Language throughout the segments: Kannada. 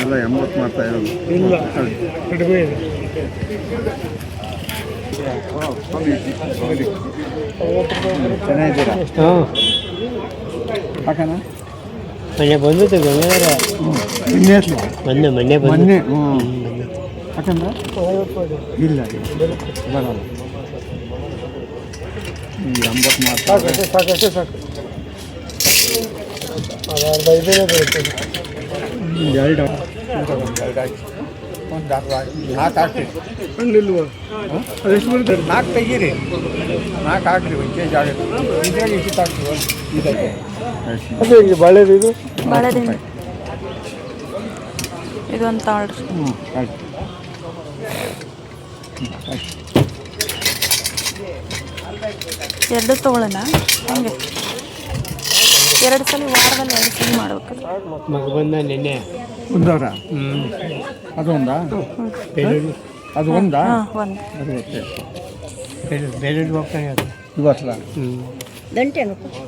ಎಲ್ಲ ಎಂಬತ್ತು ಮಾಡ್ತಾ ಇರೋದು. ಇಲ್ಲ. ಕಡಿಮೆ ಇದೆ. ಚೆನ್ನಾಗಿದ್ದೀರಾ? ಹಾಂ ಹಾಕಣ ಮೊನ್ನೆ ಬಂದಿತ್ತು ಹೆಸ್ರು? ಮೊನ್ನೆ ಮೊನ್ನೆ ಹ್ಞೂ. ಯಾಕಂದ್ರೆ ಇಲ್ಲ ಬರಲ್ಲ. ಎಂಬತ್ತು ಸಾಕಷ್ಟೇ ಸಾಕು ಅರ್ಧ ಐದೇನೆ ಬರುತ್ತೆ ಎರಡು. ಒಂದು ಅರ್ಧ ನಾಲ್ಕು ಹಾಕ್ರಿ ನಾಲ್ಕು ತೆಗೀರಿ. ನಾಲ್ಕು ಹಾಕ್ರಿ ಒಂದು ಕೆ ಜಿ ಆಗುತ್ತೆ ಇದ್ರಾಗ ಇಷ್ಟು ಹಾಕ್ರಿ ಇದಕ್ಕೆ. ಅದೇ ಹಿಂಗೆ ಬಾಳೆದು ಇದು? ಬಾಳೆದಿಂಡು ಇದು. ಅಂತ ತಗೊಳ್ರಿ ಹ್ಞೂ ಆಯ್ತು. ಎರಡು ತಗೊಳ್ಳೋಣ? ಹಂಗೆ. ಎರಡು ಸಲ ವಾರದಲ್ಲಿ ಎರಡು ಸಲ ಮಾಡ್ಬೇಕು. ಮಗ ಬಂದ ನಿನ್ನೆ. ಒಂದವರ? ಹ್ಞೂ ಒಂದಾ? ಅದು ಒಂದಾ? ಹಾಂ ಒಂದು. ಅದು. ಬೇರೆ ಬೇರೆ ಹೋಗ್ತಾನೆ ಅದು. ಇವತ್ತಲ್ಲ ಹ್ಞೂ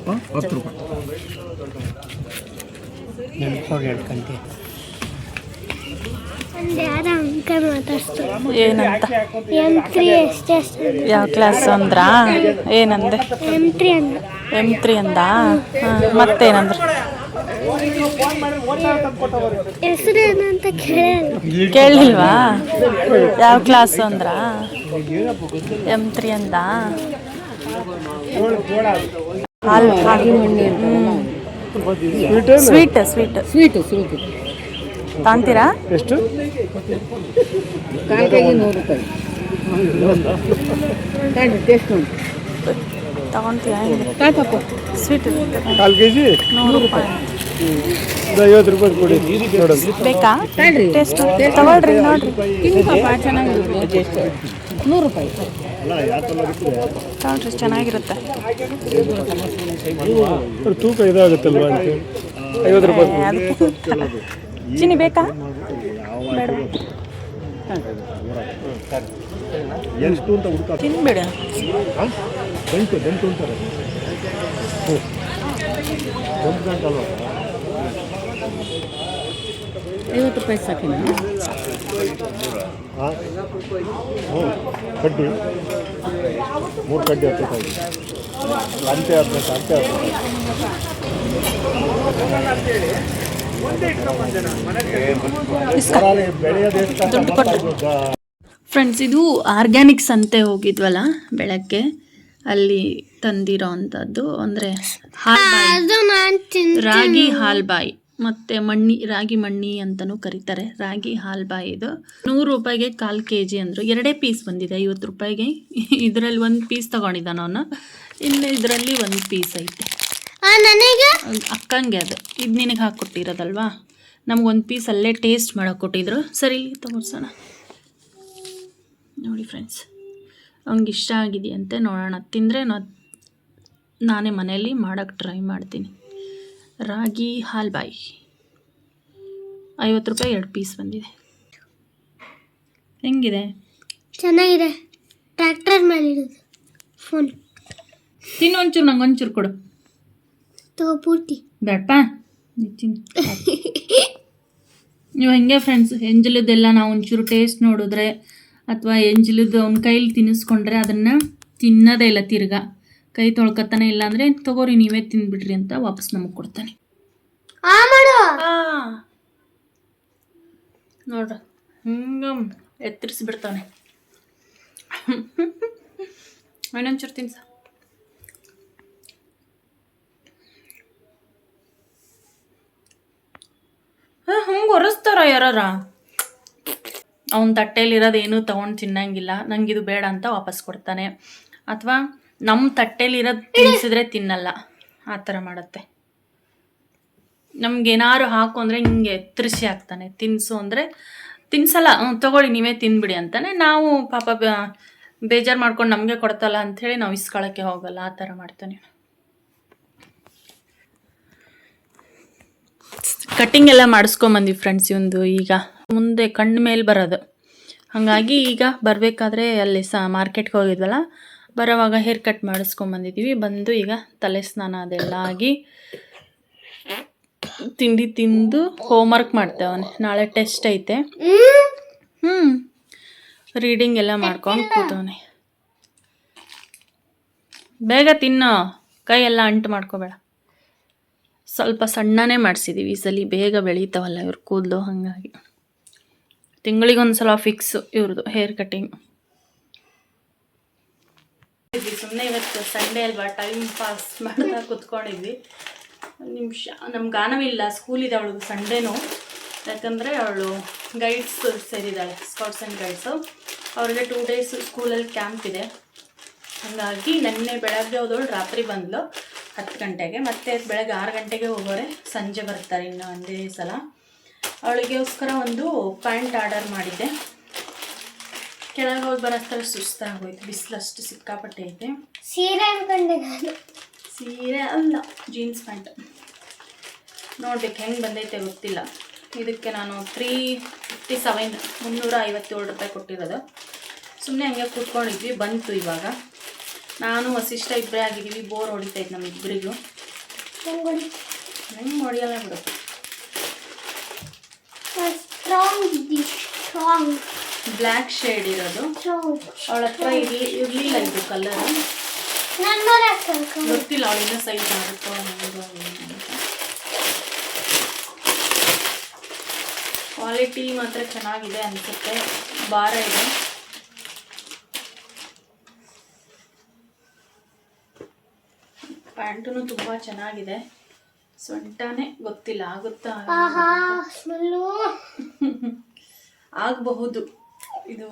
ಹಾಂ ಹತ್ತು ರೂಪಾಯಿ. ಅಂಕಲ್ ಮಾತಾಡ್ಸ್ತಾರೆ ಏನಂತ? ಎಂ ತ್ರೀ ಎಷ್ಟೇ ಯಾವ ಕ್ಲಾಸ್ ಅಂದ್ರ? ಏನಂದೆ? ಎಂ ತ್ರೀ ಅಂದ ಎಂ ತ್ರೀ ಅಂದ? ಹಾಂ ಮತ್ತೇನಂದ್ರೆ? ಹೆಸರು ಏನಂತ ಕೇಳಲ್ಲ. ಕೇಳಲಿಲ್ವಾ ಯಾವ ಕ್ಲಾಸ್ ಅಂದ್ರ? ಎಂ ತ್ರೀ ಅಂದ? ಹಾಲು ಸ್ವೀಟ್ ಸ್ವೀಟ್ ಸ್ವೀಟ್ ಸ್ವೀಟು ತಾಂತೀರಾ ಎಷ್ಟು? ನೂರು ರೂಪಾಯಿ. ಕಾಯ್ತಪ್ಪ ಸ್ವೀಟ್ ಕಾಲು ಕೆ ಜಿ ನೂರು ರೂಪಾಯಿ. ಐವತ್ತು ರೂಪಾಯಿ ಕೊಡಿ. ನೋಡೋದು ಬೇಕಾ? ತಗೊಳ್ರಿ. ಟೇಸ್ಟ್ ತಗೊಳ್ರಿ. ನೋಡ್ರಿ. ಚೆನ್ನಾಗಿರುತ್ತೆ. ಟೇಸ್ಟ್ ನೂರು ರೂಪಾಯಿ. ತಗೊಳ್ರಿ ಚೆನ್ನಾಗಿರುತ್ತೆ. ತೂಕ ಇದಾಗುತ್ತಲ್ವಾ ಅಂತ ಐವತ್ತು ರೂಪಾಯಿ ಕೊಡ್ತಾರ. ಬೇಕಾ? ಬೇಡ. ಎಷ್ಟು ಅಂತ ಹುಡುಕ ಅಂತಾರೆ ಐವತ್ತು ರೂಪಾಯಿ ಸಾಕಿನ? ಕಡ್ಡಿ ಮೂರು ಕಡ್ಡಿ ಹತ್ತೈತೆ ಅಂತೆ ಹತ್ತು ಅಂತೆ ಹತ್ತೈತೆ ಫ್ರೆಂಡ್ಸ್ ಇದು ಆರ್ಗ್ಯಾನಿಕ್ ಸಂತೆ ಹೋಗಿದ್ವಲ್ಲ ಬೆಳಗ್ಗೆ. ಅಲ್ಲಿ ತಂದಿರೋ ಅಂಥದ್ದು ಅಂದರೆ ಹಾಲ್ಬಾಯಿ ರಾಗಿ ಹಾಲ್ಬಾಯಿ ಮತ್ತೆ ಮಣ್ಣಿ ರಾಗಿ ಮಣ್ಣಿ ಅಂತಾನೂ ಕರೀತಾರೆ. ರಾಗಿ ಹಾಲ್ಬಾಯಿ ಇದು. ನೂರು ರೂಪಾಯಿಗೆ ಕಾಲು ಕೆ ಜಿ ಅಂದರು. ಎರಡೇ ಪೀಸ್ ಬಂದಿದೆ ಐವತ್ತು ರೂಪಾಯಿಗೆ. ಇದರಲ್ಲಿ ಒಂದು ಪೀಸ್ ತೊಗೊಂಡಿದ್ದಾನ ಅವನು. ಇನ್ನು ಇದರಲ್ಲಿ ಒಂದು ಪೀಸ್ ಐತೆ. ನನಗೆ? ಅಕ್ಕಂಗೆ ಅದು. ಇದು ನಿನಗೆ ಹಾಕ್ಕೊಟ್ಟಿರೋದಲ್ವಾ ನಮ್ಗೊಂದು ಪೀಸ್ ಅಲ್ಲೇ ಟೇಸ್ಟ್ ಮಾಡೋಕೆ ಕೊಟ್ಟಿದ್ರು. ಸರಿ ತಗೋರ್ಸೋಣ ನೋಡಿ ಫ್ರೆಂಡ್ಸ್ ಅವ್ನಿಗೆ ಇಷ್ಟ ಆಗಿದೆಯಂತೆ ನೋಡೋಣ. ತಿಂದರೆ ನಾ ನಾನೇ ಮನೆಯಲ್ಲಿ ಮಾಡೋಕ್ಕೆ ಟ್ರೈ ಮಾಡ್ತೀನಿ. ರಾಗಿ ಹಾಲ್ಬಾಯಿ. ಐವತ್ತು ರೂಪಾಯಿ ಎರಡು ಪೀಸ್ ಬಂದಿದೆ. ಹೆಂಗಿದೆ? ಚೆನ್ನಾಗಿದೆ. ಟ್ರ್ಯಾಕ್ಟರ್ ಮೇಲೆ ಫುಲ್ ಫೋನ್ ತಿನ್ನು ಒಂಚೂರು ನಂಗೆ ಒಂಚೂರು ಕೊಡು. ತಗೋ ಪೂರ್ತಿ. ಬೇಡಪ್ಪ ನೀವು ಹೆಂಗೆ ಫ್ರೆಂಡ್ಸ್ ಎಂಜಲದೆಲ್ಲ ನಾವು ಒಂಚೂರು ಟೇಸ್ಟ್ ನೋಡಿದ್ರೆ ಅಥವಾ ಎಂಜಲದ್ದು ಅವ್ನ ಕೈಲಿ ತಿನ್ನಿಸ್ಕೊಂಡ್ರೆ ಅದನ್ನು ತಿನ್ನೋದೇ ಇಲ್ಲ ತಿರ್ಗಾ. ಕೈ ತೊಳ್ಕೊತಾನೆ ಇಲ್ಲ ಅಂದರೆ ತಗೋರಿ ನೀವೇ ತಿನ್ಬಿಡ್ರಿ ಅಂತ ವಾಪಸ್ ನಮಗೆ ಕೊಡ್ತಾನೆ. ನೋಡ್ರ ಹಿಂಗೆ ಎತ್ತರಿಸ್ಬಿಡ್ತಾನೆ. ಇನ್ನೊಂಚೂರು ತಿನ್ಸ. ಯಾರ ಯಾರಾರ? ಅವನ ಏನೂ ತೊಗೊಂಡು ತಿನ್ನಂಗಿಲ್ಲ. ಇದು ಬೇಡ ಅಂತ ವಾಪಸ್ ಕೊಡ್ತಾನೆ. ಅಥವಾ ನಮ್ಮ ತಟ್ಟೆಯಲ್ಲಿರೋದು ತಿನ್ಸಿದ್ರೆ ತಿನ್ನಲ್ಲ. ಆ ಥರ ಮಾಡುತ್ತೆ. ನಮ್ಗೇನಾರು ಹಾಕು ಅಂದರೆ ಹಿಂಗೆ ಎತ್ತರಿಸಿ ಹಾಕ್ತಾನೆ. ತಿನ್ಸು ಅಂದರೆ ತಿನ್ಸಲ್ಲ ತಗೊಳ್ಳಿ, ನೀವೇ ತಿನ್ಬಿಡಿ ಅಂತಾನೆ. ನಾವು ಪಾಪ ಬೇಜಾರು ಮಾಡ್ಕೊಂಡು ನಮಗೆ ಕೊಡ್ತಲ್ಲ ಅಂಥೇಳಿ ನಾವು ಇಸ್ಕೊಳಕ್ಕೆ ಹೋಗಲ್ಲ. ಆ ಥರ ಮಾಡ್ತಾನೆ. ಕಟ್ಟಿಂಗ್ ಎಲ್ಲ ಮಾಡಿಸ್ಕೊಂಬಂದ್ವಿ ಫ್ರೆಂಡ್ಸ್ ಇವಂದು ಈಗ. ಮುಂದೆ ಕಣ್ಣು ಮೇಲೆ ಬರೋದು. ಹಾಗಾಗಿ ಈಗ ಬರಬೇಕಾದ್ರೆ ಅಲ್ಲಿ ಸಹ ಮಾರ್ಕೆಟ್ಗೆ ಹೋಗಿದ್ವಲ್ಲ, ಬರೋವಾಗ ಹೇರ್ ಕಟ್ ಮಾಡಿಸ್ಕೊಂಬಂದಿದ್ದೀವಿ ಬಂದು ಈಗ ತಲೆ ಸ್ನಾನ ಅದೆಲ್ಲ ಆಗಿ ತಿಂಡಿ ತಿಂದು ಹೋಮ್ವರ್ಕ್ ಮಾಡ್ತೇವನೆ ನಾಳೆ ಟೆಸ್ಟ್ ಐತೆ. ಹ್ಮ್. ಹ್ಞೂ ರೀಡಿಂಗ್ ಎಲ್ಲ ಮಾಡ್ಕೊಂಡು ಕೂತವನೆ. ಬೇಗ ತಿನ್ನೋ. ಕೈ ಎಲ್ಲ ಅಂಟು ಮಾಡ್ಕೋಬೇಡ. ಸ್ವಲ್ಪ ಸಣ್ಣನೇ ಮಾಡಿಸಿದ್ದೀವಿ ಈ ಸಲ ಬೇಗ ಬೆಳೀತಾವಲ್ಲ ಇವ್ರ ಕೂದಲು ಹಾಗಾಗಿ. ತಿಂಗಳಿಗೊಂದ್ಸಲ ಫಿಕ್ಸು ಇವ್ರದ್ದು ಹೇರ್ ಕಟಿಂಗ್ ಸುಮ್ಮನೆ ಇವತ್ತು ಸಂಡೇ ಅಲ್ವಾ? ಟೈಮ್ ಪಾಸ್ ಮಾಡ್ತಾ ಕುತ್ಕೊಂಡಿದ್ವಿ. ನಿಮಿಷ. ನಮ್ಮ ಗಾನವಿಲ್ಲ ಸ್ಕೂಲ್ ಇದೆ ಅವಳಿಗೆ ಸಂಡೇನು ಯಾಕಂದರೆ ಅವಳು ಗೈಡ್ಸ್ ಸೇರಿದ್ದಾಳೆ ಸ್ಕೌಟ್ಸ್ ಆ್ಯಂಡ್ ಗೈಡ್ಸು ಅವ್ರಿಗೆ ಟೂ ಡೇಸ್ ಸ್ಕೂಲಲ್ಲಿ ಕ್ಯಾಂಪ್ ಇದೆ. ಹಾಗಾಗಿ ನೆನ್ನೆ ಬೆಳಗ್ಗೆ ಹೋದವಳು ರಾತ್ರಿ ಬಂದಳು ಹತ್ತು ಗಂಟೆಗೆ ಮತ್ತೆ ಬೆಳಗ್ಗೆ ಆರು ಗಂಟೆಗೆ ಹೋಗೋರೆ ಸಂಜೆ ಬರ್ತಾರೆ ಇನ್ನು ಒಂದೇ ಸಲ. ಅವಳಿಗೋಸ್ಕರ ಒಂದು ಪ್ಯಾಂಟ್ ಆರ್ಡರ್ ಮಾಡಿದ್ದೆ. ಕೆಳಗೆ ಹೋಗಿ ಬರೋಷ್ಟರ ಸುಸ್ತಾಗೋಯ್ತು ಬಿಸಿಲಷ್ಟು ಸಿಕ್ಕಾಪಟ್ಟೆ ಐತೆ. ಸೀರೆ ಅನ್ಕೊಂಡೆ ನಾನು. ಸೀರೆ ಅಲ್ಲ ಜೀನ್ಸ್ ಪ್ಯಾಂಟ್. ನೋಡ್ಬೇಕು ಹೆಂಗೆ ಬಂದೈತೆ ಗೊತ್ತಿಲ್ಲ. ಇದಕ್ಕೆ ನಾನು ತ್ರೀ ಫಿಫ್ಟಿ ಸೆವೆನ್ ಮುನ್ನೂರ ಐವತ್ತೇಳು ರೂಪಾಯಿ ಕೊಟ್ಟಿರೋದು. ಸುಮ್ಮನೆ ಹಂಗೆ ಕೂತ್ಕೊಂಡಿದ್ವಿ ಬಂತು ಇವಾಗ. ನಾನು ವಸಿಷ್ಠ ಇಬ್ಬರೇ ಆಗಿದ್ದೀವಿ. ಬೋರ್ ಹೊಡಿತೈತೆ ನಮ್ಮಿಬ್ಬರಿಗೂ ನಂಗೆ ಹೆಂಗೆ ಹೊಡಿಯಲ್ಲ ಬಿಡು. ಬ್ಲ್ಯಾಕ್ ಶೇಡ್ ಇರೋದು. ಅವಳ ಹತ್ರ ಇರಲಿ ಇರಲಿಲ್ಲ ಇದು ಕಲರ್ ಗೊತ್ತಿಲ್ಲ ಅವಳಿಂದ ಸೈಜ್ ಮಾಡುತ್ತೋ ಕ್ವಾಲಿಟಿ ಮಾತ್ರ ಚೆನ್ನಾಗಿದೆ ಅನಿಸುತ್ತೆ. ಭಾರ ಇದೆ. ಪ್ಯಾಂಟೂ ತುಂಬ ಚೆನ್ನಾಗಿದೆ. ಸೊಂಟನೇ ಗೊತ್ತಿಲ್ಲ ಆಗುತ್ತಾ? ಆಗಬಹುದು. ಇದು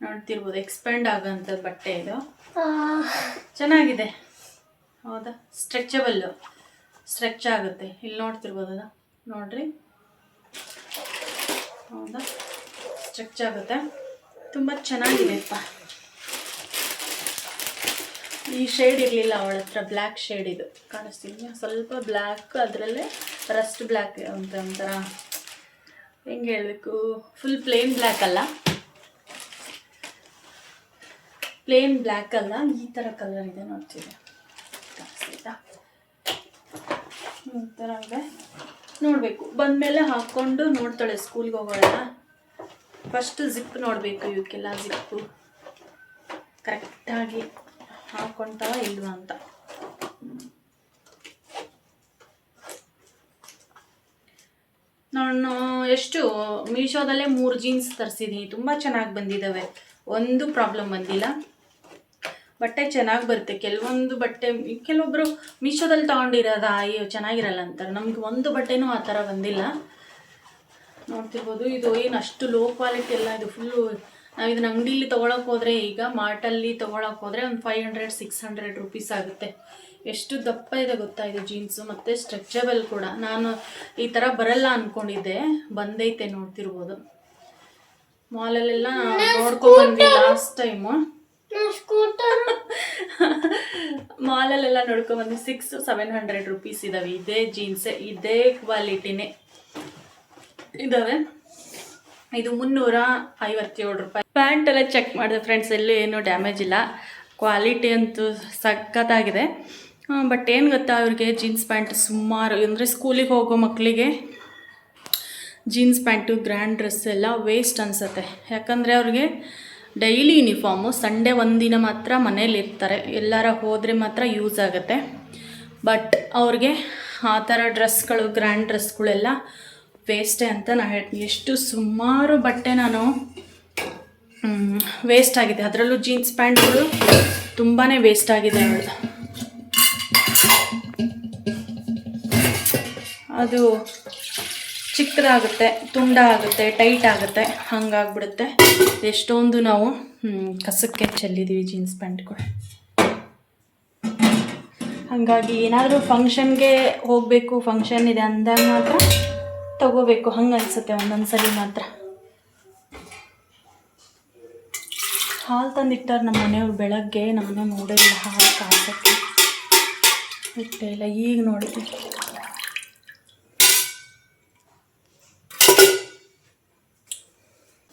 ನೋಡ್ತಿರ್ಬೋದು ಎಕ್ಸ್ಪ್ಯಾಂಡ್ ಆಗೋಂಥ ಬಟ್ಟೆ ಇದು. ಚೆನ್ನಾಗಿದೆ. ಹೌದಾ? ಸ್ಟ್ರೆಚಬಲ್ಲು ಸ್ಟ್ರೆಚ್ ಆಗುತ್ತೆ. ಇಲ್ಲಿ ನೋಡ್ತಿರ್ಬೋದಲ್ಲ ನೋಡ್ರಿ. ಹೌದಾ? ಸ್ಟ್ರೆಚ್ ಆಗುತ್ತೆ. ತುಂಬ ಚೆನ್ನಾಗಿದೆಪ್ಪ. ಈ ಶೇಡ್ ಇರಲಿಲ್ಲ ಅವಳ ಹತ್ರ ಬ್ಲ್ಯಾಕ್ ಶೇಡ್ ಇದು. ಕಾಣಿಸ್ತೀನಿ ಸ್ವಲ್ಪ ಬ್ಲ್ಯಾಕ್ ಅದರಲ್ಲೇ ರಸ್ಟ್ ಬ್ಲ್ಯಾಕ್ ಅಂತ ಒಂಥರ. ಹೆಂಗೆ ಹೇಳಬೇಕು? ಫುಲ್ ಪ್ಲೇನ್ ಬ್ಲ್ಯಾಕ್ ಅಲ್ಲ. ಪ್ಲೇನ್ ಬ್ಲ್ಯಾಕ್ ಅಲ್ಲ. ಈ ಥರ ಕಲರ್ ಇದೆ ನೋಡ್ತೀವಿ. ಕಾಣಿಸ್ತಿದ್ಯಾ ಈ ಥರ ನೋಡಬೇಕು. ಬಂದಮೇಲೆ ಹಾಕ್ಕೊಂಡು ನೋಡ್ತಾಳೆ ಸ್ಕೂಲ್ಗೆ ಹೋಗೋಣ ಫಸ್ಟ್ ಜಿಪ್ ನೋಡಬೇಕು ಇವಕ್ಕೆಲ್ಲ ಜಿಪ್ಪು ಕರೆಕ್ಟಾಗಿ ಹಾಕ್ಕೊಂತಾವ ಇಲ್ವಾ ಅಂತ. ನಾನು ಎಷ್ಟು, ಮೀಶೋದಲ್ಲೇ ಮೂರು ಜೀನ್ಸ್ ತರಿಸಿದ್ದೀನಿ ತುಂಬ ಚೆನ್ನಾಗಿ ಬಂದಿದ್ದಾವೆ ಒಂದು ಪ್ರಾಬ್ಲಮ್ ಬಂದಿಲ್ಲ. ಬಟ್ಟೆ ಚೆನ್ನಾಗಿ ಬರುತ್ತೆ. ಕೆಲವೊಂದು ಬಟ್ಟೆ ಕೆಲವೊಬ್ಬರು ಮೀಶೋದಲ್ಲಿ ತೊಗೊಂಡಿರೋದ, ಅಯ್ಯೋ, ಚೆನ್ನಾಗಿರಲ್ಲ ಅಂತಾರೆ. ನಮ್ಗೆ ಒಂದು ಬಟ್ಟೆನೂ ಆ ಥರ ಬಂದಿಲ್ಲ. ನೋಡ್ತಿರ್ಬೋದು, ಇದು ಏನು ಅಷ್ಟು ಲೋ ಕ್ವಾಲಿಟಿ ಎಲ್ಲ ಇದು ಫುಲ್ಲು ನಾವು ಇದನ್ನ ಅಂಗಡಿಲಿ ತೊಗೊಳಕ್ಕೆ ಹೋದರೆ ಈಗ ಮಾರ್ಟಲ್ಲಿ ತೊಗೊಳಕ್ಕೆ ಹೋದರೆ ಒಂದು five hundred six hundred rupees ಆಗುತ್ತೆ. ಎಷ್ಟು ದಪ್ಪ ಇದೆ ಗೊತ್ತಾ ಇದು ಜೀನ್ಸು ಮತ್ತು ಸ್ಟ್ರೆಚಬಲ್ ಕೂಡ. ನಾನು ಈ ಥರ ಬರಲ್ಲ ಅಂದ್ಕೊಂಡಿದ್ದೆ ಬಂದೈತೆ ನೋಡ್ತಿರ್ಬೋದು. ಮಾಲಲ್ಲೆಲ್ಲ ನೋಡ್ಕೊಂಡ್ಬಂದ್ವಿ ಲಾಸ್ಟ್ ಟೈಮು ಮಾಲಲ್ಲೆಲ್ಲ ನೋಡ್ಕೊಂಡ್ಬಂದ್ವಿ ಸಿಕ್ಸ್ ಸೆವೆನ್ ಹಂಡ್ರೆಡ್ ರುಪೀಸ್ ಇದಾವೆ. ಇದೇ ಜೀನ್ಸೆ ಇದೇ ಕ್ವಾಲಿಟಿನೇ ಇದ್ದಾವೆ ಇದು ಮುನ್ನೂರ ಐವತ್ತೇಳು ರೂಪಾಯಿ. ಪ್ಯಾಂಟ್ ಎಲ್ಲ ಚೆಕ್ ಮಾಡಿದೆ ಫ್ರೆಂಡ್ಸ್ ಎಲ್ಲೂ ಏನೂ ಡ್ಯಾಮೇಜ್ ಇಲ್ಲ. ಕ್ವಾಲಿಟಿ ಅಂತೂ ಸಖತ್ತಾಗಿದೆ. ಬಟ್ ಏನು ಗೊತ್ತಾ, ಅವ್ರಿಗೆ ಜೀನ್ಸ್ ಪ್ಯಾಂಟ್ ಸುಮಾರು, ಅಂದರೆ ಸ್ಕೂಲಿಗೆ ಹೋಗೋ ಮಕ್ಕಳಿಗೆ ಜೀನ್ಸ್ ಪ್ಯಾಂಟು ಗ್ರ್ಯಾಂಡ್ ಡ್ರೆಸ್ ಎಲ್ಲ ವೇಸ್ಟ್ ಅನಿಸುತ್ತೆ. ಯಾಕಂದರೆ ಅವ್ರಿಗೆ ಡೈಲಿ ಯೂನಿಫಾರ್ಮು ಸಂಡೇ ಒಂದಿನ ಮಾತ್ರ ಮನೇಲಿ ಇರ್ತಾರೆ. ಎಲ್ಲಾರ ಹೋದರೆ ಮಾತ್ರ ಯೂಸ್ ಆಗುತ್ತೆ. ಬಟ್ ಅವ್ರಿಗೆ ಆ ಥರ ಡ್ರೆಸ್ಗಳು ಗ್ರ್ಯಾಂಡ್ ಡ್ರೆಸ್ಗಳೆಲ್ಲ ವೇಸ್ಟೇ ಅಂತ ನಾನು ಹೇಳ್ತೀನಿ. ಎಷ್ಟು ಸುಮಾರು ಬಟ್ಟೆ ನಾನು ವೇಸ್ಟ್ ಆಗಿದೆ. ಅದರಲ್ಲೂ ಜೀನ್ಸ್ ಪ್ಯಾಂಟ್ಗಳು ತುಂಬಾ ವೇಸ್ಟ್ ಆಗಿದೆ ಅವಳು. ಅದು ಚಿಕ್ಕದಾಗುತ್ತೆ ತುಂಡ ಆಗುತ್ತೆ ಟೈಟ್ ಆಗುತ್ತೆ, ಹಂಗಾಗ್ಬಿಡುತ್ತೆ. ಎಷ್ಟೊಂದು ನಾವು ಕಸಕ್ಕೆ ಚೆಲ್ಲಿದ್ದೀವಿ ಜೀನ್ಸ್ ಪ್ಯಾಂಟ್ಗಳು ಹಾಗಾಗಿ ಏನಾದರೂ ಫಂಕ್ಷನ್ಗೆ ಹೋಗಬೇಕು ಫಂಕ್ಷನ್ ಇದೆ ಅಂದಾಗ ಮಾತ್ರ ತಗೋಬೇಕು, ಹಂಗೆ ಅನಿಸುತ್ತೆ ಒಂದೊಂದು ಸಲ ಮಾತ್ರ. ಹಾಲು ತಂದಿಟ್ಟಾರೆ ನಮ್ಮ ಮನೆಯವ್ರು ಬೆಳಗ್ಗೆ ನಾನು ನೋಡಿಲ್ಲ ಹಾಲು ಕಾಸಕ್ಕೆ ಇಟ್ಟೇ ಇಲ್ಲ, ಈಗ ನೋಡಿದ್ವಿ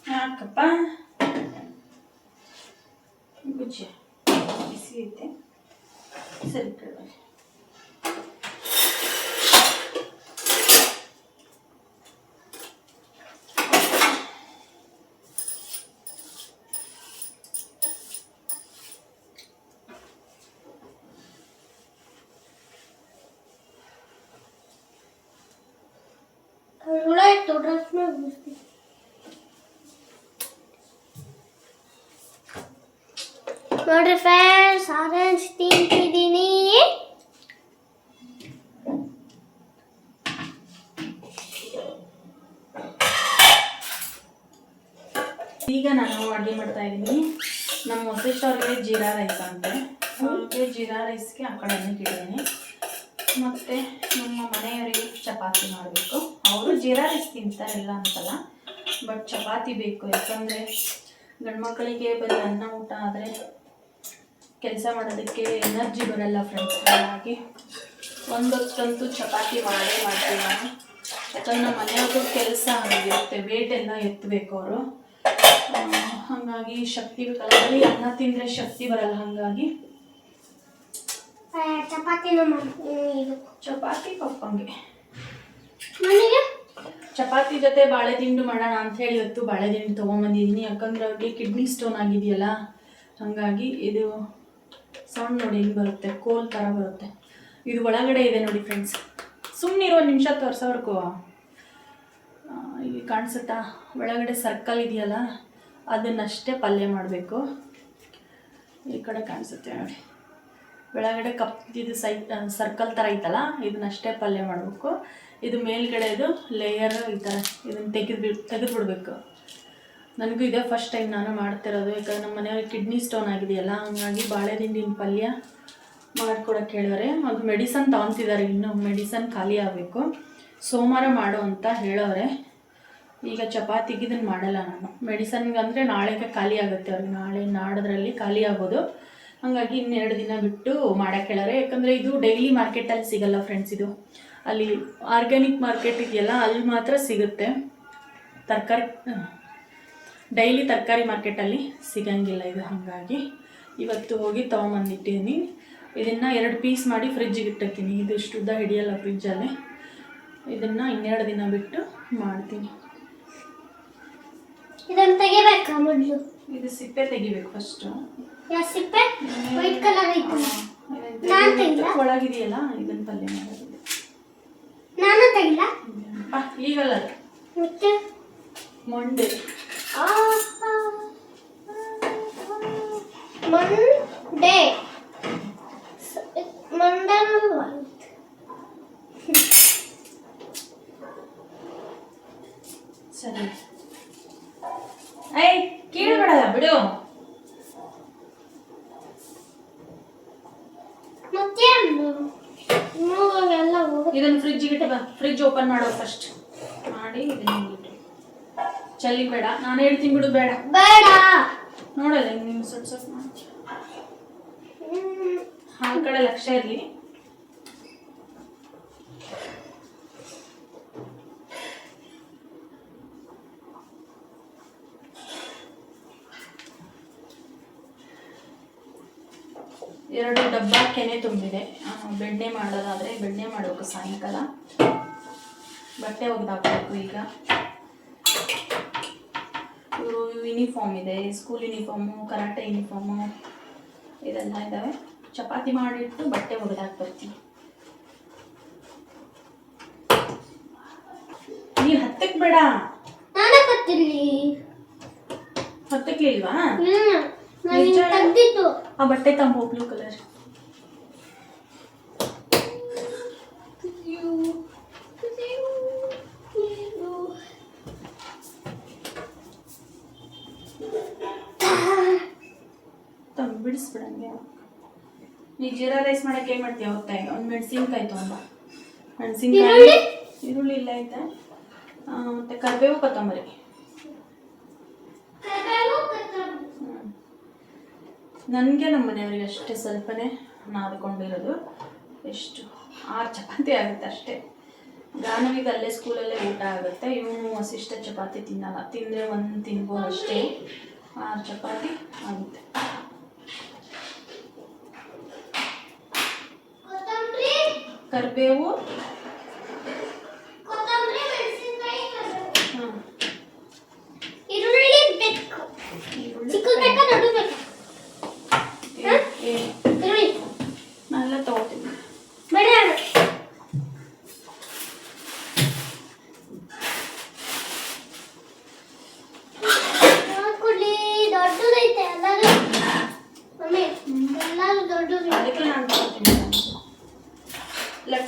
ಯಾಕಪ್ಪ? ಗುಜ್ಜಿ, ಬಿಸಿ ಐತೆ. ಸರಿ ಕಡೆ ಆಗ್ತಾವ ಡ್ರೆಸ್ ಮೇಲೆ ನೋಡ್ರಿ ಫ್ರೆಂಡ್ಸ್ ಆರೆಂಜ್ ತಿಂತಿದ್ದೀನಿ ಈಗ ನಾನು ಅಡುಗೆ ಮಾಡ್ತಾ ಇದ್ದೀನಿ. ನಮ್ಮ ಅವ್ರಿಗೆ ಜೀರಾ ರೈಸ್ ಅಂತೆ. ಅವ್ರಿಗೆ ಜೀರಾ ರೈಸ್ಗೆ ಆ ಕಡೆ ಇಟ್ಟಿದ್ದೀನಿ. ಮತ್ತು ನಮ್ಮ ಮನೆಯವರಿಗೆ ಚಪಾತಿ ಮಾಡಬೇಕು. ಅವರು ಜೀರಾ ರೈಸ್ ತಿಂತಾರಿಲ್ಲ ಅಂತಲ್ಲ ಬಟ್ ಚಪಾತಿ ಬೇಕು. ಯಾಕಂದರೆ ಗಂಡು ಮಕ್ಕಳಿಗೆ ಬರೀ ಅನ್ನ ಊಟ ಆದರೆ ಕೆಲಸ ಮಾಡೋದಕ್ಕೆ ಎನರ್ಜಿ ಬರಲ್ಲ ಫ್ರೆಂಡ್ಸ್ ಹಾಗಾಗಿ ಒಂದೊತ್ತಂತೂ ಚಪಾತಿ ಮಾಡೇ ಮಾಡ್ತೀವಿ ನಾನು. ಯಾಕಂದ್ರೆ ನಮ್ಮ ಮನೆಯವ್ರದ್ದು ಕೆಲಸ ಆಗಿರುತ್ತೆ ವೇಟ್ ಎಲ್ಲ ಎತ್ತಬೇಕು ಅವರು ಹಾಗಾಗಿ ಶಕ್ತಿ ಬೇಕಲ್ಲ ಬರೀ ಅನ್ನ ತಿಂದರೆ ಶಕ್ತಿ ಬರಲ್ಲ ಹಾಗಾಗಿ. ಚಪಾತಿ ಪಪ್ಪಂಗೆ. ಚಪಾತಿ ಜೊತೆ ಬಾಳೆ ತಿಂಡು ಮಾಡೋಣ ಅಂತ ಹೇಳಿ ಇವತ್ತು ಬಾಳೆ ತಿಂಡು ತೊಗೊಂಬಂದಿದ್ದೀನಿ. ಯಾಕಂದ್ರೆ ಅವ್ರಿಗೆ ಕಿಡ್ನಿ ಸ್ಟೋನ್ ಆಗಿದೆಯಲ್ಲ ಹಾಗಾಗಿ ಇದು ಸೌಂಡ್ ನೋಡಿ ಹೆಂಗೆ ಬರುತ್ತೆ? ಕೋಲ್ ಥರ ಬರುತ್ತೆ. ಇದು ಒಳಗಡೆ ಇದೆ ನೋಡಿ ಫ್ರೆಂಡ್ಸ್ ಸುಮ್ಮನೆ ಒಂದು ನಿಮಿಷ ತೋರಿಸೋವರೆಗೂ ಇಲ್ಲಿ ಕಾಣಿಸುತ್ತಾ? ಒಳಗಡೆ ಸರ್ಕಲ್ ಇದೆಯಲ್ಲ, ಅದನ್ನಷ್ಟೇ ಪಲ್ಯ ಮಾಡಬೇಕು. ಈ ಕಡೆ ಕಾಣಿಸುತ್ತೆ ನೋಡಿ. ಒಳಗಡೆ ಕಪ್, ಇದು ಸೈ ಸರ್ಕಲ್ ಥರ ಐತಲ್ಲ, ಇದನ್ನಷ್ಟೇ ಪಲ್ಯ ಮಾಡಬೇಕು. ಇದು ಮೇಲ್ಗಡೆದು ಲೇಯರ್ ಈ ಥರ ಇದನ್ನು ತೆಗೆದು ತೆಗೆದು ಬಿಡಬೇಕು ನನಗೂ ಇದೇ ಫಸ್ಟ್ ಟೈಮ್ ನಾನು ಮಾಡ್ತಿರೋದು. ಯಾಕಂದ್ರೆ ನಮ್ಮ ಮನೆಯವ್ರಿಗೆ ಕಿಡ್ನಿ ಸ್ಟೋನ್ ಆಗಿದೆಯಲ್ಲ, ಹಂಗಾಗಿ ಬಾಳೆದಿಂಡಿನ ಪಲ್ಯ ಮಾಡ್ಕೊಡಕ್ಕೆ ಹೇಳಿದ್ರೆ ಅದು ಮೆಡಿಸನ್ ತೊಗೊತಿದ್ದಾರೆ, ಇನ್ನೂ ಮೆಡಿಸನ್ ಖಾಲಿ ಆಗಬೇಕು. ಸೋಮವಾರ ಮಾಡು ಅಂತ ಹೇಳೋರೆ ಈಗ ಚಪಾತಿಗೆ ಇದನ್ನು ಮಾಡಲ್ಲ ನಾನು. ಮೆಡಿಸನ್ಗೆ ಅಂದರೆ ನಾಳೆಗೆ ಖಾಲಿ ಆಗುತ್ತೆ ಅವ್ರಿಗೆ. ನಾಳೆ ನಾಡೋದ್ರಲ್ಲಿ ಖಾಲಿ ಆಗೋದು. ಹಾಗಾಗಿ ಇನ್ನೆರಡು ದಿನ ಬಿಟ್ಟು ಮಾಡಕ್ಕೆ ಹೇಳೋರೆ ಯಾಕಂದರೆ ಇದು ಡೈಲಿ ಮಾರ್ಕೆಟಲ್ಲಿ ಸಿಗಲ್ಲ ಫ್ರೆಂಡ್ಸ್ ಇದು. ಅಲ್ಲಿ ಆರ್ಗ್ಯಾನಿಕ್ ಮಾರ್ಕೆಟ್ ಇದೆಯಲ್ಲ, ಅಲ್ಲಿ ಮಾತ್ರ ಸಿಗುತ್ತೆ. ತರಕಾರಿ ಡೈಲಿ ತರಕಾರಿ ಮಾರ್ಕೆಟಲ್ಲಿ ಸಿಗಂಗಿಲ್ಲ ಇದು ಹಾಗಾಗಿ. ಇವತ್ತು ಹೋಗಿ ತೊಗೊಂಬಂದಿಟ್ಟಿದ್ದೀನಿ ಇದನ್ನು ಎರಡು ಪೀಸ್ ಮಾಡಿ ಫ್ರಿಜ್ಜಿಗೆ ಇಟ್ಟಿರ್ತೀನಿ ಇದು ಇಷ್ಟು ಉದ್ದ ಹಿಡಿಯಲ್ಲ ಫ್ರಿಜ್ಜಲ್ಲಿ ಇದನ್ನು ಇನ್ನೆರಡು ದಿನ ಬಿಟ್ಟು ಮಾಡ್ತೀನಿ. ಇದನ್ನು ತೆಗಿಬೇಕಾ ಮೊದಲು? ಇದು ಸಿಪ್ಪೆ ತೆಗಿಬೇಕು ಫಸ್ಟು ಸಿಪ್ಪೆ? ವೈಟ್ ಕಲರ್ ಐತಿ ನಾನ್ ತೆಗಿಲಾ? ಒಳಗಿದೆಯಲ್ಲ ಇದನ್ನ ಪಲ್ಯ ಮಾಡೋದು. ನಾನು ತೆಗಿಲ್ಲ. ಈಗಲ್ಲ. ಮೊಂಡೆ. ಮಂಡೇ ಮಂಡಲ್. ಸರಿ. ಐ ಕೇಳಬೇಡ ಬಿಡು. ಮತ್ತೇನು? ಇದನ್ನ ಫ್ರಿಡ್ಜ್ ಇದನ್ನು ಫ್ರಿಡ್ಜ್ ಇಟ್ಟು ಬಾ. ಫ್ರಿಜ್ ಓಪನ್ ಮಾಡೋ ಫಸ್ಟ್ ಮಾಡಿ ಇದನ್ನ ಇಟ್ಟು. ಚಲ್ಲಿ ಬೇಡ. ನಾನು ಹೇಳ್ತೀನಿ ಬಿಡು ಬೇಡ. ಬೇಡ. ನೋಡಲ್ಲ ನೀವು ಸ್ವಲ್ಪ ಸ್ವಲ್ಪ ಮಾಡಿ. ಹ್ಮ್. ಆ ಕಡೆ ಲಕ್ಷ ಇರಲಿ. ಎರಡು ಡಬ್ಬ ಕೆನೆ ತುಂಬಿದೆ. ಬೆಣ್ಣೆ ಮಾಡೋದಾದರೆ ಬೆಣ್ಣೆ ಮಾಡಬೇಕು ಸಾಯಂಕಾಲ. ಬಟ್ಟೆ ಒಗ್ದಾಕ್ಬೇಕು ಈಗ. ಇವರು ಯೂನಿಫಾರ್ಮ್ ಇದೆ ಸ್ಕೂಲ್ ಯೂನಿಫಾರ್ಮು ಕರಾಟೆ ಯೂನಿಫಾರ್ಮು ಇದೆಲ್ಲ ಇದ್ದಾವೆ ಚಪಾತಿ ಮಾಡಿಟ್ಟು ಬಟ್ಟೆ ಒಗೆದಾಕ್ ಬರ್ತೀವಿ. ನೀ ಹತ್ತಕ್ಕೆ ಬೇಡ. ನಾನೇ ಹತ್ತಕ್ಲಿಲ್ವಾ ಇಲ್ವಾ? ಆ ಬಟ್ಟೆ ತಂಬು ಬ್ಲೂ ಕಲರ್ ತಂಬು ಬಿಡಿಸ್ಬಿಡಂಗೆ ನೀ ಜೀರಾ ರೈಸ್ ಮಾಡಕ್ಕೆ ಏನು ಮಾಡ್ತೀಯ? ಹೋಗ್ತಾ ಒಂದು ಮೆಣಸಿನ್ಕಾಯಿ ತೊಂಬ ಮೆಣಸಿನ್ಕಾಯಿ ಈರುಳ್ಳಿ? ಇಲ್ಲ ಐತೆ. ಮತ್ತೆ ಕರಿಬೇವು ಕೊತ್ತಂಬರಿ. ನನಗೆ ನಮ್ಮ ಮನೆಯವ್ರಿಗೆ ಅಷ್ಟೇ ಸ್ವಲ್ಪನೇ ನಾದ್ಕೊಂಡಿರೋದು. ಎಷ್ಟು ಆರು ಚಪಾತಿ ಆಗುತ್ತೆ ಅಷ್ಟೇ. ಗಾನವಿಗೆ ಅಲ್ಲೇ ಸ್ಕೂಲಲ್ಲೇ ಊಟ ಆಗುತ್ತೆ. ಇವನು ವಸಿಷ್ಠ ಚಪಾತಿ ತಿನ್ನಲ್ಲ. ತಿಂದರೆ ಒಂದು ತಿನ್ಬೋದು ಅಷ್ಟೇ. ಆರು ಚಪಾತಿ ಆಗುತ್ತೆ ಕೊತ್ತಂಬರಿ ಕರಿಬೇವು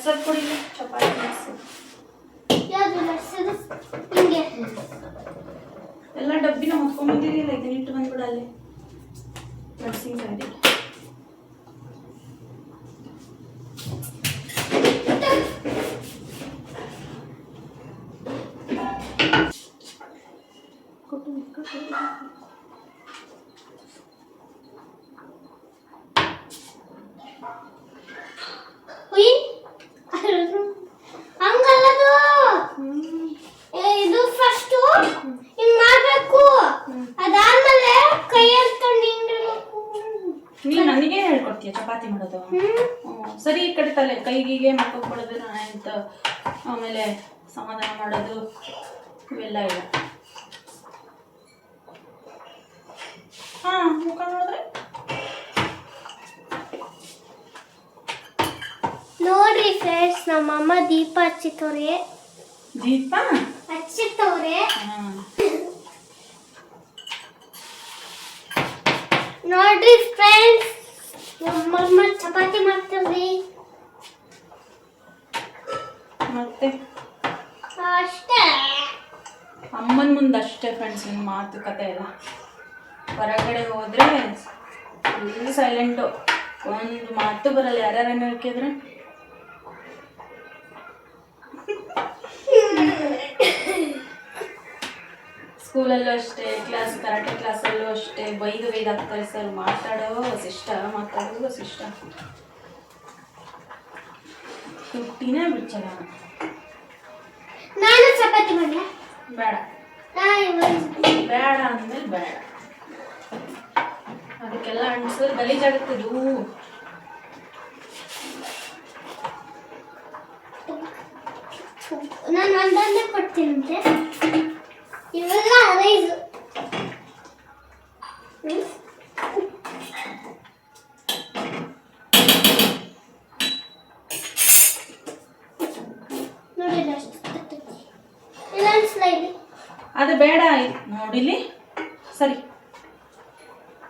hazır burayı çapartmasın. ಹಿಂಗೆ ಎಲ್ಲ ಡಬ್ಬಿನ ಹೊತ್ಕೊಂಡ್ಬಂದಿರಿ ಇಲ್ಲ ಇದನ್ನ ಇಟ್ಟು ಬಂದ್ಬಿಡಲ್ಲಿ ನರ್ಸಿಂಗ್ ಸಾರಿಗೆ ಚಪಾತಿ ಮಾಡೋದು. ಸರಿ ಈ ಕಡೆ ತಲೆ ಕೈಗಿಗೆ ಕೊಡೋದು ಅಂತ ಆಮೇಲೆ ಸಮಾಧಾನ ಮಾಡೋದು ಇವೆಲ್ಲ ಇಲ್ಲ. ಹಾ ಮುಖ ನೋಡಿದ್ರೆ? ನೋಡ್ರಿ ಫ್ರೆಂಡ್ಸ್ ನಮ್ಮಮ್ಮ ದೀಪ ಹಚ್ಚಿತವ್ರೆ ದೀಪ? ಹಚ್ಚಿತ್ತವ್ರೆ. ಹಾ. ನೋಡ್ರಿ ಫ್ರೆಂಡ್ಸ್ ನಮ್ಮಮ್ಮ ಚಪಾತಿ ಮಾಡ್ತಾರ್ರಿ. ಮತ್ತೆ? ಅಷ್ಟೇ. ಅಮ್ಮನ ಮುಂದೆ ಅಷ್ಟೇ ಫ್ರೆಂಡ್ಸ್ ನಿಮ್ಮ ಮಾತುಕತೆ ಎಲ್ಲ. ಹೊರಗಡೆ ಹೋದ್ರೆ ಫುಲ್ ಸೈಲೆಂಟು ಒಂದು ಮಾತು ಬರಲ್ಲ. ಯಾರ್ಯಾರ ಹೇಳ್ಕಿದ್ರೆ ಸ್ಕೂಲಲ್ಲೂ ಅಷ್ಟೇ ಕ್ಲಾಸ್ ಕರಾಟೆ ಕ್ಲಾಸಲ್ಲೂ ಅಷ್ಟೇ ಬೈದು ಬೈದು ಹಾಕ್ತಾರೆ ಸರ್ ಮಾತಾಡೋ ವಸಿಷ್ಠ ಮಾತಾಡೋ ವಸಿಷ್ಠ. ತುಟ್ಟಿನೇ ಬಿಚ್ಚಲ್ಲ ನಾನು ಚಪಾತಿ ಮಾಡ್ಲಾ? ಬೇಡ. ಬೇಡ ಅಂದ್ಮೇಲೆ ಬೇಡ. ಅದಕ್ಕೆಲ್ಲ ಅನ್ಸಿದ್ರೆ ಗಲೀಜಾಗುತ್ತದು ನಾನು ಒಂದೊಂದೇ ಕೊಡ್ತೀನಂತೆ. ಇವೆಲ್ಲ ರೈಸ್ ನೋಡಿ ಅಷ್ಟು ಇಲ್ಲ ಸ್ಲೈಡ್ ಅದು ಬೇಡ ಆಯ್ತು ನೋಡಿಲಿ ಸರಿ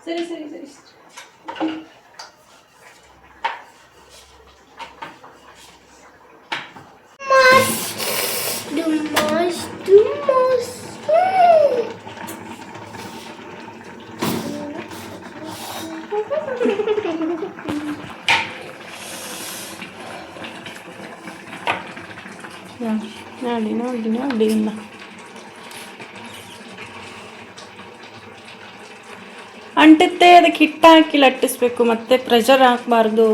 ಸರಿ ಸರಿ ಸರಿ ಸರಿ. Dumas, Dumas. ನೋಡಿ ನೋಡಿ ನೋಡಿ ಇನ್ನ ಅಂಟುತ್ತೆ ಅದಕ್ಕೆ ಹಿಟ್ಟು ಹಾಕಿ ಲಟ್ಟಿಸ್ಬೇಕು ಮತ್ತೆ ಪ್ರೆಷರ್ ಹಾಕಬಾರ್ದು.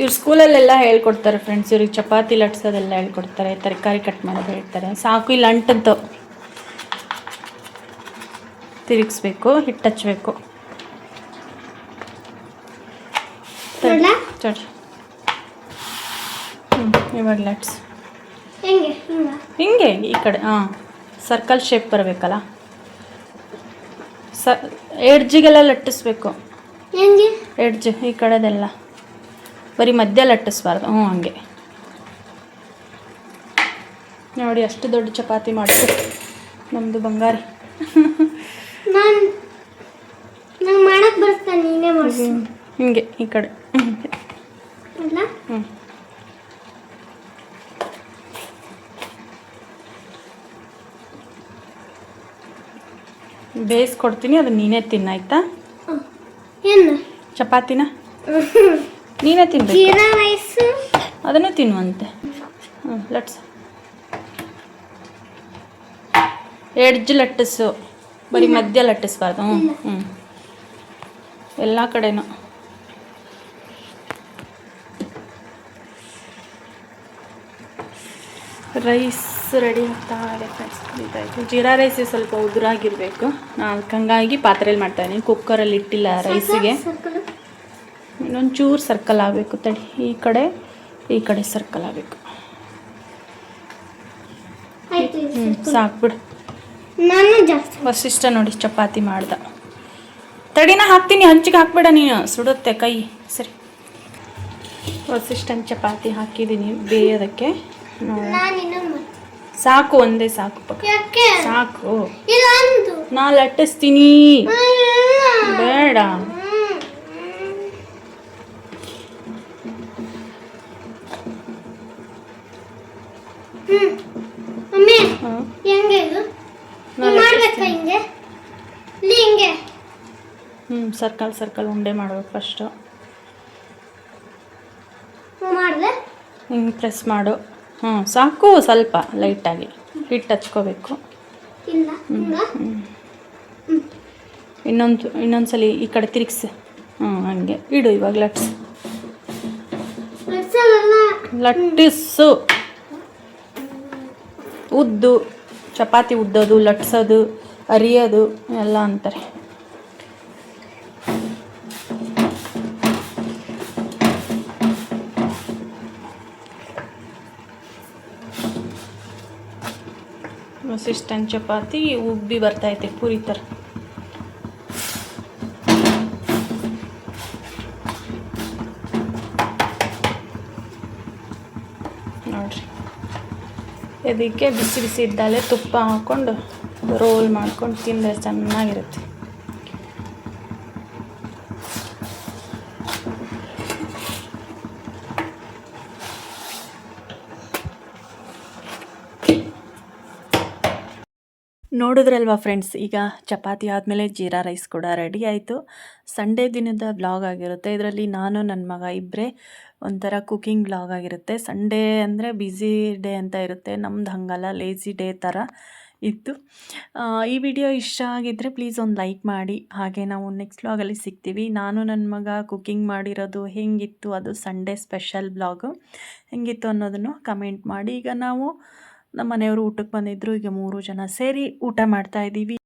ಇವ್ರು ಸ್ಕೂಲಲ್ಲೆಲ್ಲ ಹೇಳ್ಕೊಡ್ತಾರೆ ಫ್ರೆಂಡ್ಸ್ ಇವ್ರಿಗೆ ಚಪಾತಿ ಲಟ್ಸೋದೆಲ್ಲ ಹೇಳ್ಕೊಡ್ತಾರೆ ತರಕಾರಿ ಕಟ್ ಮಾಡೋದು ಹೇಳ್ತಾರೆ. ಸಾಕು ಇಲ್ಲಿ ಅಂಟದ್ದು. ತಿರುಗಿಸ್ಬೇಕು ಹಿಟ್ಟು ಹಚ್ಬೇಕು ನೋಡ್ಲಾ? ಇವಾಗ ಲೆಟ್ಸ್ ಹೆಂಗೆ? ಹಿಂಗೆ? ಈ ಕಡೆ ಹಾಂ. ಸರ್ಕಲ್ ಶೇಪ್ ಬರಬೇಕಲ್ಲ? ಸ ಎಡ್ಜಿಗೆಲ್ಲ ಲಟ್ಟಿಸ್ಬೇಕು. ಹೆಂಗೆ? ಎಡ್ಜ್ ಈ ಕಡೆದೆಲ್ಲ. ಬರೀ ಮಧ್ಯ ಲಟ್ಟಿಸ್ಬಾರ್ದು ಹ್ಞೂ ಹಂಗೆ. ನೋಡಿ ಅಷ್ಟು ದೊಡ್ಡ ಚಪಾತಿ ಮಾಡಿದ್ರು ನಮ್ಮದು ಬಂಗಾರಿ. ಹಿಂಗೆ ಈ ಕಡೆ. ಹ್ಞೂ ಬೇಯಿಸ್ಕೊಡ್ತೀನಿ ಅದು ನೀನೇ ತಿನ್ನಾಯ್ತಾ ಏನು? ಚಪಾತಿನ? ನೀನೇ ತಿನ್ಬೇಕು. ಅದನ್ನು ತಿನ್ನುವಂತೆ. ಹ್ಞೂ ಲಟ್ಸು. ಎಡ್ಜ್ ಲಟ್ಟಿಸು ಬರೀ ಮಧ್ಯ ಲಟ್ಟಿಸ್ಬಾರ್ದು. ಹ್ಞೂ ಹ್ಞೂ ಎಲ್ಲ ಕಡೆನೂ. ರೈಸ್. ರೆಡಿ ಆಗ್ತಾ ಇದೆ ಫ್ರೆಂಡ್ಸ್ ಇದಾಯಿತು ಜೀರಾ ರೈಸ್ ಸ್ವಲ್ಪ ಉದುರಾಗಿರಬೇಕು ನಾನು ಹಂಗಾಗಿ ಪಾತ್ರೆಯಲ್ಲಿ ಮಾಡ್ತಾ ಇದ್ದೀನಿ. ಕುಕ್ಕರಲ್ಲಿ ಇಟ್ಟಿಲ್ಲ ರೈಸಿಗೆ ಇನ್ನೊಂದು ಚೂರು ಸರ್ಕಲ್ ಆಗಬೇಕು ತಡಿ. ಈ ಕಡೆ ಈ ಕಡೆ ಸರ್ಕಲ್ ಆಗಬೇಕು. ಹ್ಞೂ ಸಾಕ್ಬಿಡು ನಾನು ಜಾಸ್ತಿ ವಸಿಷ್ಠ ನೋಡಿ ಚಪಾತಿ ಮಾಡ್ದ. ತಡಿನ ಹಾಕ್ತೀನಿ ಹಂಚಿಗೆ ಹಾಕ್ಬೇಡ ನೀನು. ಸುಡುತ್ತೆ ಕೈ. ಸರಿ. ವಸಿಷ್ಠನ ಚಪಾತಿ ಹಾಕಿದ್ದೀನಿ ಬೇಯೋದಕ್ಕೆ. ನೋಡಿ ನಾನು. ಸಾಕು ಒಂದೇ ಸಾಕು ಸಾಕು. ನಾ ಲಟ್ಟಿಸ್ತೀನಿ. ಬೇಡ. ಹ್ಞೂ ಸರ್ಕಲ್ ಸರ್ಕಲ್ ಉಂಡೆ ಮಾಡ್ಬೇಕು ಫಸ್ಟು ಹ್ಞೂ ಪ್ರೆಸ್ ಮಾಡು. ಹ್ಞೂ ಸಾಕು ಸ್ವಲ್ಪ ಲೈಟಾಗಿ ಹಿಟ್ಟು ಹಚ್ಕೋಬೇಕು. ಇನ್ನೊಂದು ಇನ್ನೊಂದು ಸಲ ಈ ಕಡೆ ತಿರುಗಿಸಿ. ಹ್ಞೂ ಹಂಗೆ. ಇಡು ಇವಾಗ ಲಟ್ಸ್. ಲಟ್ಟಿಸು. ಉದ್ದು ಚಪಾತಿ ಉದ್ದೋದು ಲಟ್ಸೋದು ಅರಿಯೋದು ಎಲ್ಲ ಅಂತಾರೆ. ಸಿಸ್ಟನ್ ಚಪಾತಿ, ಉಬ್ಬಿ ಬರ್ತೈತೆ ಪೂರಿ ಥರ ನೋಡ್ರಿ. ಇದಕ್ಕೆ ಬಿಸಿ ಬಿಸಿ ಇದ್ದಾಲೆ ತುಪ್ಪ ಹಾಕ್ಕೊಂಡು ರೋಲ್ ಮಾಡ್ಕೊಂಡು ತಿಂದರೆ ಚೆನ್ನಾಗಿರುತ್ತೆ. ನೋಡಿದ್ರಲ್ವಾ ಫ್ರೆಂಡ್ಸ್ ಈಗ ಚಪಾತಿ ಆದಮೇಲೆ ಜೀರಾ ರೈಸ್ ಕೂಡ ರೆಡಿ ಆಯಿತು. ಸಂಡೇ ದಿನದ ಬ್ಲಾಗ್ ಆಗಿರುತ್ತೆ. ಇದರಲ್ಲಿ ನಾನು ನನ್ನ ಮಗ ಇಬ್ಬರೇ ಒಂಥರ ಕುಕಿಂಗ್ ಬ್ಲಾಗ್ ಆಗಿರುತ್ತೆ. ಸಂಡೇ ಅಂದರೆ ಬ್ಯುಸಿ ಡೇ ಅಂತ ಇರುತ್ತೆ. ನಮ್ದು ಹಾಗಲ್ಲ ಲೇಜಿ ಡೇ ಥರ ಇತ್ತು. ಈ ವಿಡಿಯೋ ಇಷ್ಟ ಆಗಿದ್ದರೆ ಪ್ಲೀಸ್ ಒಂದು ಲೈಕ್ ಮಾಡಿ. ಹಾಗೆ ನಾವು ನೆಕ್ಸ್ಟ್ ವ್ಲಾಗಲ್ಲಿ ಸಿಗ್ತೀವಿ. ನಾನು ನನ್ನ ಮಗ ಕುಕಿಂಗ್ ಮಾಡಿರೋದು ಹೇಗಿತ್ತು? ಅದು ಸಂಡೇ ಸ್ಪೆಷಲ್ ಬ್ಲಾಗು ಹೇಗಿತ್ತು ಅನ್ನೋದನ್ನು ಕಮೆಂಟ್ ಮಾಡಿ. ಈಗ ನಾವು ನಮ್ಮ ಮನೆಯವರು ಊಟಕ್ಕೆ ಬಂದಿದ್ದರು ಈಗ ಮೂರು ಜನ ಸೇರಿ ಊಟ ಮಾಡ್ತಾ ಇದ್ದೀವಿ.